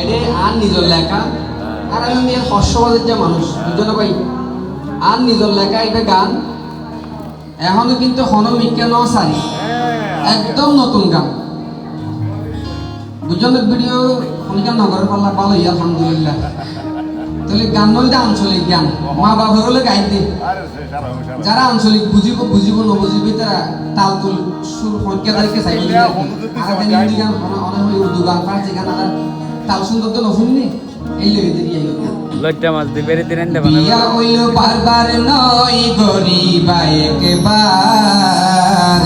এডে আর নিজের লেখা, আর আমি মেয়ে হর্ষবাদের যে মানুষ বুঝছ না ভাই আর নিজের লেখা এটা গান, এখনও কিন্তু হন মিক্কা ন সারি একদম নতুন গান। বুঝলেন ভিডিও শনিকার নগরের পাল্লা ভালো ইয়া আলহামদুলিল্লাহ। তাহলে গান বলতে আঞ্চলিক গান মা বাবার হলে গাই দি যারা আঞ্চলিক বুঝিব বুঝিব নবুঝিবি তারা তাল তুল সুর সংখ্যা তারিখে চাই বলি আর হিন্দি গান অনেক উর্দু গান ফার্সি গান আর তাল সুন্দর তো এই দিয়ে লজ্জা মাছ হইল বারবার গরিবা একবার।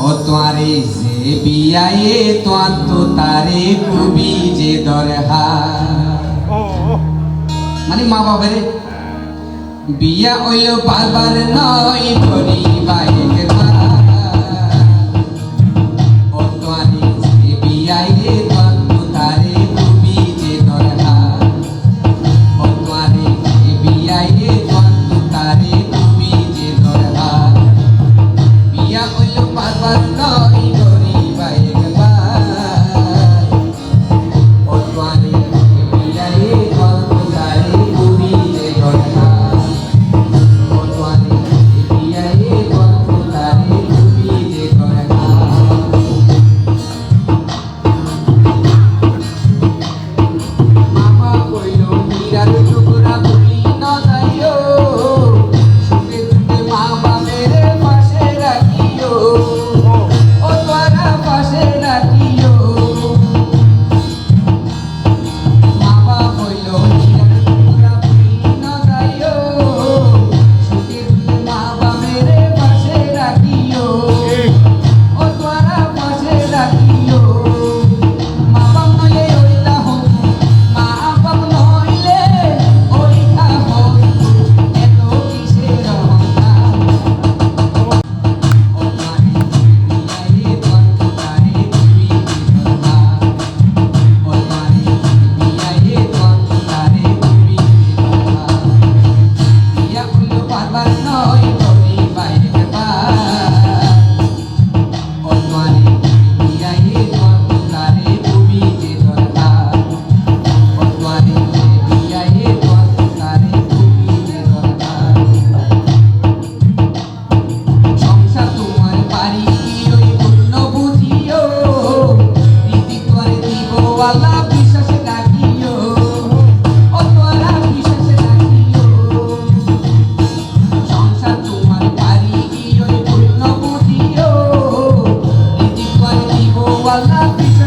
ও তোয়ারে যে বিয়ায়ে তোয়ার তো তারে খুবই যে দরহার। মানে মা বাবারে বিয়া হইল বারবার নয় গরিবা வந்தாய். I know. I love you.